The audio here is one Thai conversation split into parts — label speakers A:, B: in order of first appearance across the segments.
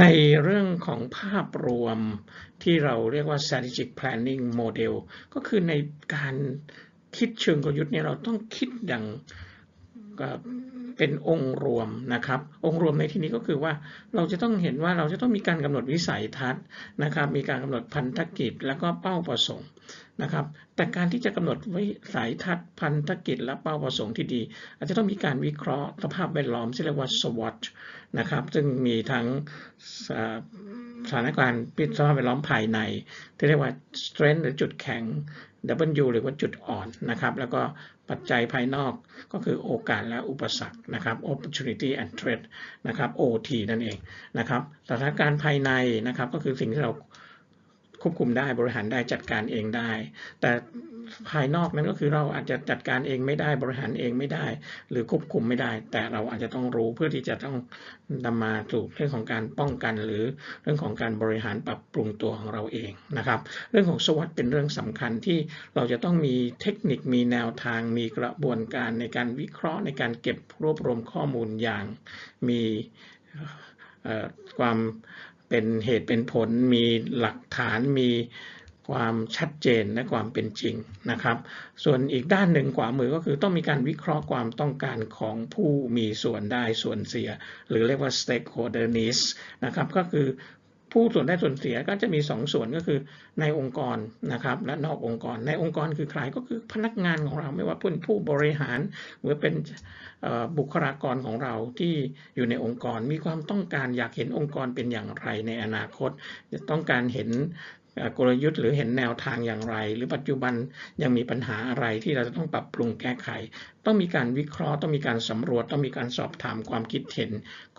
A: ในเรื่องของภาพรวมที่เราเรียกว่า strategic planning model ก็คือในการคิดเชิงกลยุทธ์เนี่ยเราต้องคิดอย่าง เป็นองค์รวมนะครับ องค์รวมในที่นี้ก็คือว่าเราจะต้องเห็นว่าเราจะต้องมีการกำหนดวิสัยทัศน์นะครับ มีการกำหนดพันธกิจแล้วก็เป้าประสงค์นะครับ แต่การที่จะกำหนดวิสัยทัศน์พันธกิจและเป้าประสงค์ที่ดี อาจจะต้องมีการวิเคราะห์สภาพแวดล้อมที่เรียกว่า SWOT นะครับ ซึ่งมีทั้งสถานการณ์ปิดสภาพแวดล้อมภายใน ที่เรียกว่า strength หรือจุดแข็ง W หรือว่าจุดอ่อนนะครับ แล้วก็ปัจจัยภายนอกก็คือโอกาสและอุปสรรคนะครับ opportunity and threat นะครับ OT นั่นเองนะครับสถานการณ์ภายในนะครับก็คือสิ่งที่เราควบคุมได้บริหารได้จัดการเองได้ แต่ ภายนอกนั้นก็คือเราอาจจะจัดการเองไม่ได้บริหารเองไม่ได้ หรือควบคุมไม่ได้ แต่เราอาจจะต้องรู้เพื่อที่จะต้องนำมาสู่เรื่องของการป้องกัน หรือเรื่องของการบริหารปรับปรุงตัวของเราเองนะครับ เรื่องของสวัสดเป็นเรื่องสำคัญที่เราจะต้องมีเทคนิคมีแนวทาง มีกระบวนการในการวิเคราะห์ในการเก็บรวบรวมข้อมูลอย่างมีความเป็นเหตุเป็นผล มีหลักฐานมี ความชัดเจนและความเป็นจริงนะครับ ส่วนอีกด้านหนึ่งขวามือก็คือต้องมีการวิเคราะห์ความต้องการของผู้มีส่วนได้ส่วนเสีย หรือเรียกว่า stakeholder needs นะครับก็คือผู้ส่วนได้ส่วนเสียก็จะมี2สส่วนก็คือในองค์กรนะครับและนอกองค์กร ในองค์กรคือใครก็คือพนักงานของเราไม่ว่าเป็นผู้บริหารหรือเป็นบุคลากรของเราที่อยู่ในองค์กร มีความต้องการอยากเห็นองค์กรเป็นอย่างไรในอนาคตจะต้องการเห็น กลยุทธ์หรือเห็นแนวทางอย่างไร หรือปัจจุบันยังมีปัญหาอะไรที่เราจะต้องปรับปรุงแก้ไข ต้องมีการวิเคราะห์ต้องมีการสำรวจ ต้องมีการสอบถามความคิดเห็น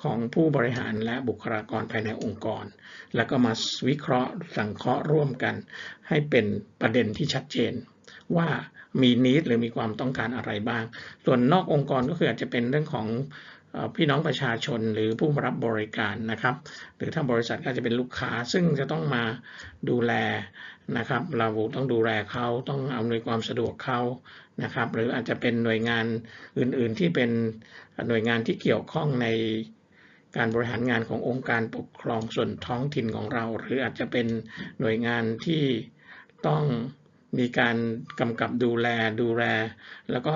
A: ของผู้บริหารและบุคลากรภายในองค์กร แล้วก็มาวิเคราะห์สังเคราะห์ร่วมกัน ให้เป็นประเด็นที่ชัดเจน ว่ามีนิดหรือมีความต้องการอะไรบ้าง ส่วนนอกองค์กรก็คืออาจจะเป็นเรื่องของ พี่น้องประชาชนหรือผู้รับบริการนะครับ หรือถ้าบริษัทก็จะเป็นลูกค้าซึ่งจะต้องมาดูแลนะครับ เราต้องดูแลเขาต้องอำนวยความสะดวกเขานะครับ หรืออาจจะเป็นหน่วยงานอื่น ๆ ที่เป็นหน่วยงานที่เกี่ยวข้องในการบริหารงานขององค์การปกครองส่วนท้องถิ่นของเรา หรืออาจจะเป็นหน่วยงานที่ต้องมีการกำกับดูแลดูแล แล้วก็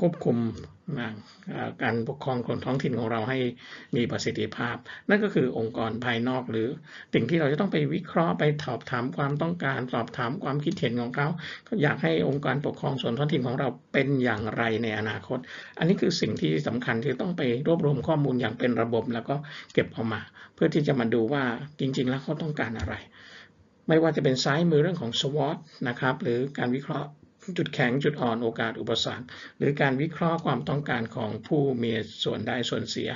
A: ควบคุมการปกครองคนท้องถิ่นของเราให้มีประสิทธิภาพ นั่นก็คือองค์กรภายนอกหรือสิ่งที่เราจะต้องไปวิเคราะห์ไปสอบถามความต้องการสอบถามความคิดเห็นของเขาก็อยากให้องค์การปกครองส่วนท้องถิ่นของเราเป็นอย่างไรในอนาคต อันนี้คือสิ่งที่สำคัญที่ต้องไปรวบรวมข้อมูลอย่างเป็นระบบ แล้วก็เก็บออกมา เพื่อที่จะมาดูว่าจริง ๆ แล้วเขาต้องการอะไร ไม่ว่าจะเป็นซ้ายมือเรื่องของ SWOT นะครับหรือการวิเคราะห์ จุดแข็งจุดอ่อนโอกาสอุปสรรค หรือการวิเคราะห์ความต้องการของผู้มีส่วนได้ส่วนเสีย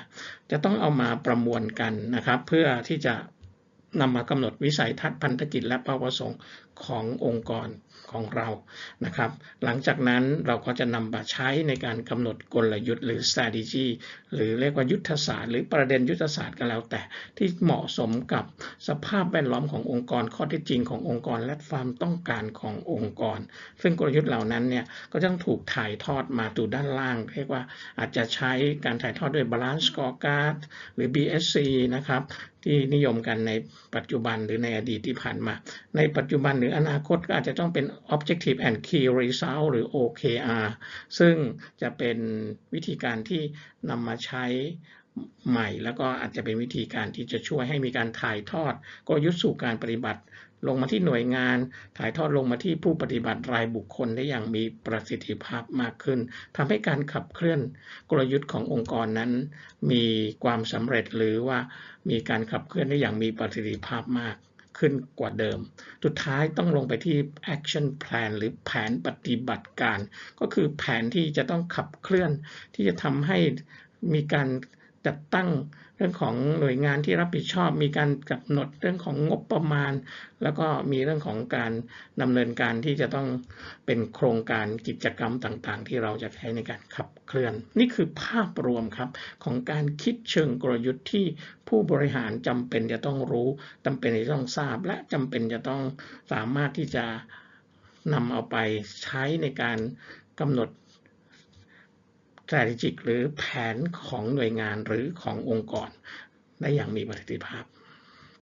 A: จะต้องเอามาประมวลกันนะครับ เพื่อที่จะ นำมากำหนดวิสัยทัศน์พันธกิจและเป้าประสงค์ขององค์กรของเรานะครับ หลังจากนั้นเราก็จะนำมาใช้ในการกำหนดกลยุทธ์หรือ strategy หรือเรียกว่ายุทธศาสตร์หรือประเด็นยุทธศาสตร์ก็แล้วแต่ ที่เหมาะสมกับสภาพแวดล้อมขององค์กรข้อเท็จจริงขององค์กร และความต้องการขององค์กร ซึ่งกลยุทธ์เหล่านั้นเนี่ยก็ต้องถูกถ่ายทอดมาสู่ด้านล่าง เรียกว่าอาจจะใช้การถ่ายทอดด้วย balance scorecard หรือ BSC นะครับที่นิยมกันในปัจจุบันหรือในอดีตที่ผ่านมา ในปัจจุบันหรืออนาคตก็อาจจะต้องเป็น Objective and Key Result หรือ OKR ซึ่งจะเป็นวิธีการที่นำมาใช้ใหม่ แล้วก็อาจจะเป็นวิธีการที่จะช่วยให้มีการถ่ายทอดกลยุทธ์สู่การปฏิบัติ ลงมาที่หน่วยงาน ถ่ายทอดลงมาที่ผู้ปฏิบัติรายบุคคลได้อย่างมีประสิทธิภาพมากขึ้นทำให้การขับเคลื่อนกลยุทธ์ขององค์กรนั้น มีความสำเร็จหรือว่ามีการขับเคลื่อนได้อย่างมีประสิทธิภาพมากขึ้นกว่าเดิม สุดท้ายต้องลงไปที่ action plan หรือแผนปฏิบัติการ ก็คือแผนที่จะต้องขับเคลื่อนที่จะทำให้มีการจัดตั้ง รื่องของหน่วยงานที่รับผิดชอบ มีการกำหนดเรื่องของงบประมาณ แล้วก็มีเรื่องของการดำเนินการที่จะต้องเป็นโครงการกิจกรรมต่างๆ ที่เราจะใช้ในการขับเคลื่อน นี่คือภาพรวมครับของการคิดเชิงกลยุทธ์ที่ผู้บริหารจำเป็นจะต้องรู้จำเป็นจะต้องทราบ และจำเป็นจะต้องสามารถที่จะนำเอาไปใช้ในการกำหนด strategic หรือแผนของหน่วยงานหรือขององค์กร ได้อย่างมีประสิทธิภาพ